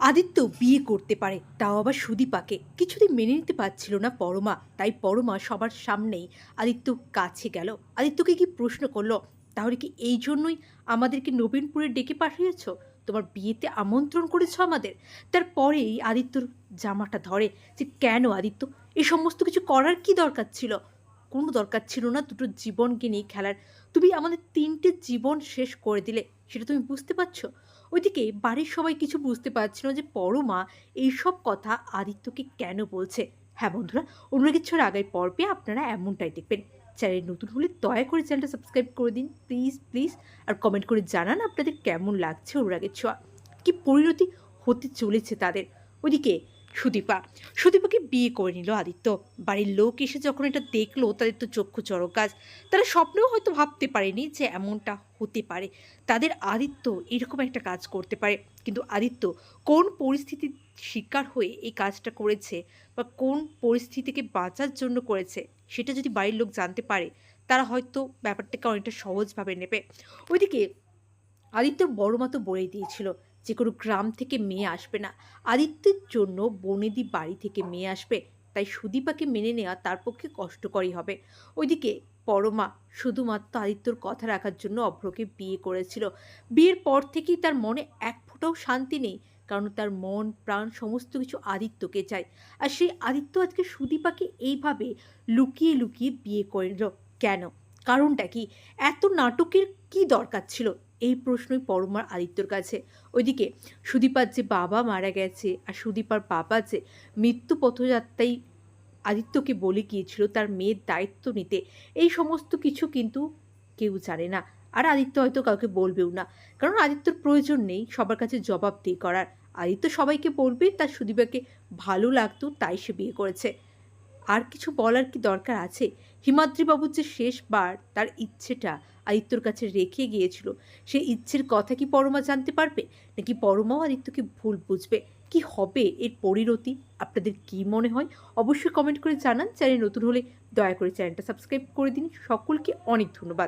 আদিত্য বিয়ে করতে পারে, তাও আবার সুদীপাকে। কিছুদিন মেনে নিতে পারছিল না পরমা, তাই পরমা সবার সামনেই আদিত্য কাছে গেল। আদিত্যকে কি প্রশ্ন করল, তাহলে কি এই জন্যই আমাদেরকে নবীনপুরে ডেকে পাঠিয়েছ? তোমার বিয়েতে আমন্ত্রণ করেছ আমাদের? তারপরেই আদিত্যর জামাটা ধরে যে, কেন আদিত্য? এই সমস্ত কিছু করার কি দরকার ছিল? কোনো দরকার ছিল না দুটো জীবনকে নিয়ে খেলার। তুমি আমাদের তিনটে জীবন শেষ করে দিলে, সেটা তুমি বুঝতে পারছ? ওইদিকে বাড়ির সবাই কিছু বুঝতে পারছিল না যে পরমা এইসব কথা আদিত্যকে কেন বলছে। হ্যাঁ বন্ধুরা, অন্য কিছুর আগের পর্বে আপনারা এমনটাই দেখবেন। চ্যানেল নতুন হলে দয়া করে চ্যানেলটা সাবস্ক্রাইব করে দিন, প্লিজ প্লিজ। আর কমেন্ট করে জানান আপনাদের কেমন লাগছে অনুরাগের ছোঁয়া। কি পরিণতি হতে চলেছে তাদের। ওইদিকে সুদীপা। সুদীপাকে বিয়ে করে নিল আদিত্য। বাড়ির লোক এসে যখন এটা দেখল, তাদের তো চক্ষু চড়ক গাছ তারা স্বপ্নেও হয়তো ভাবতে পারেনি যে এমনটা হতে পারে। তাদের আদিত্য এরকম একটা কাজ করতে পারে। কিন্তু আদিত্য কোন পরিস্থিতির শিকার হয়ে এই কাজটা করেছে বা কোন পরিস্থিতিকে বাঁচার জন্য করেছে, সেটা যদি বাড়ির লোক জানতে পারে, তারা হয়তো ব্যাপারটাকে অনেকটা সহজভাবে নেবে। ওইদিকে আদিত্য বড় মতো বলেই দিয়েছিল যে কোনো গ্রাম থেকে মেয়ে আসবে না। আদিত্যের জন্য বনেদি বাড়ি থেকে মেয়ে আসবে, তাই সুদীপাকে মেনে নেওয়া তার পক্ষে কষ্টকরই হবে। ওইদিকে পরমা শুধুমাত্র আদিত্যর কথা রাখার জন্য অভ্রকে বিয়ে করেছিল। বিয়ের পর থেকেই তার মনে এক ফোঁটাও শান্তি নেই, কারণ তার মন, প্রাণ সমস্ত কিছু আদিত্যকে চায়। আর সেই আদিত্য আজকে সুদীপাকে এইভাবে লুকিয়ে লুকিয়ে বিয়ে করে নিল। কেন? কারণটা কি? এত নাটকের কি দরকার ছিল? এই প্রশ্নই পরমার আদিত্যর কাছে। ওইদিকে সুদীপার যে বাবা মারা গেছে আর সুদীপার বাবা যে মৃত্যু পথযাত্রায় আদিত্যকে বলে গিয়েছিল, তার মেয়ের দায়িত্ব নিতে, এই সমস্ত কিছু কিন্তু কেউ জানে না। আর আদিত্য হয়তো কাউকে বলবেও না। কারণ আদিত্যর প্রয়োজন নেই সবার কাছে জবাব দিয়ে করার। আদিত্য সবাইকে বলবে, তার সুদীপাকে ভালো লাগতো, তাই সে বিয়ে করেছে। আর কিছু বলার কি দরকার আছে? হিমাদ্রিবাবুর যে শেষবার তার ইচ্ছেটা আদিত্যর কাছে রেখে গিয়েছিল সেই ইচ্ছের কথা কি পরমা জানতে পারবে? নাকি পরমাও আদিত্যকে ভুল বুঝবে? কি হবে এর পরিণতি? আপনাদের কি মনে হয়? অবশ্যই কমেন্ট করে জানান। চ্যানেল নতুন হলে দয়া করে চ্যানেলটা সাবস্ক্রাইব করে দিন। সকলকে অনেক ধন্যবাদ।